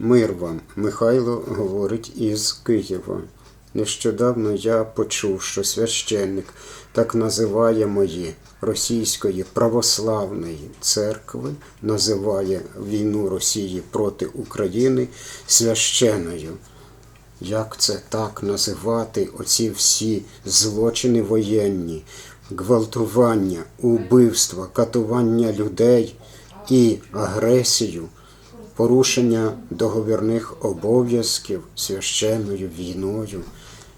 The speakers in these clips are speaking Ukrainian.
Мир вам, Михайло говорить із Києва. Нещодавно я почув, що священник так називаємої російської православної церкви називає війну Росії проти України священною. Як це так називати оці всі злочини воєнні, гвалтування, убивства, катування людей і агресію, порушення договірних обов'язків священною війною?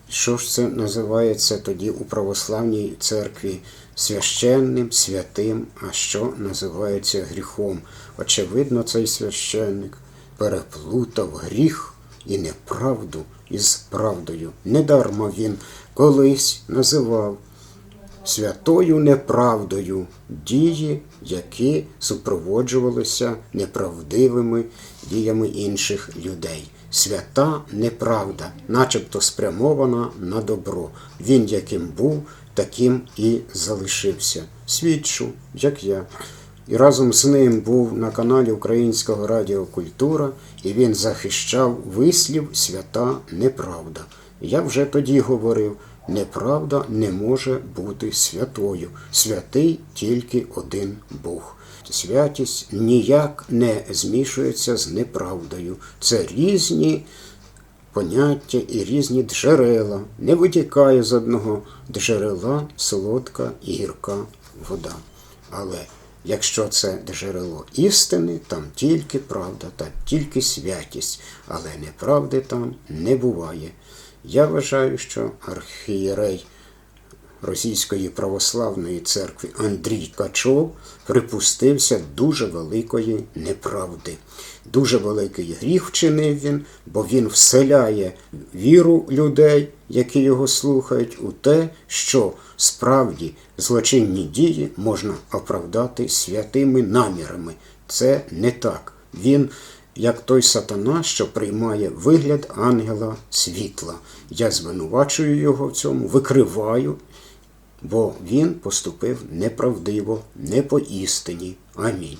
Що ж це називається тоді у православній церкві священним, святим, а що називається гріхом? Очевидно, цей священник переплутав гріх і неправду із правдою. Недарма він колись називав святою неправдою дії, які супроводжувалися неправдивими діями інших людей. Свята неправда, начебто спрямована на добро. Він яким був, таким і залишився. Свідчу, як я. І разом з ним був на каналі Українського Радіо Культура, і він захищав вислів свята неправда. Я вже тоді говорив, неправда не може бути святою. Святий тільки один Бог. Святість ніяк не змішується з неправдою. Це різні поняття і різні джерела. Не витікає з одного джерела солодка гірка вода. Але якщо це джерело істини, там тільки правда, там тільки святість, але неправди там не буває. Я вважаю, що архієрей Російської православної церкви Андрій Качов припустився дуже великої неправди. Дуже великий гріх вчинив він, бо він вселяє віру людей, які його слухають, у те, що справді злочинні дії можна оправдати святими намірами. Це не так. Він як той сатана, що приймає вигляд ангела світла. Я звинувачую його в цьому, викриваю, бо він поступив неправдиво, не по істині. Амінь.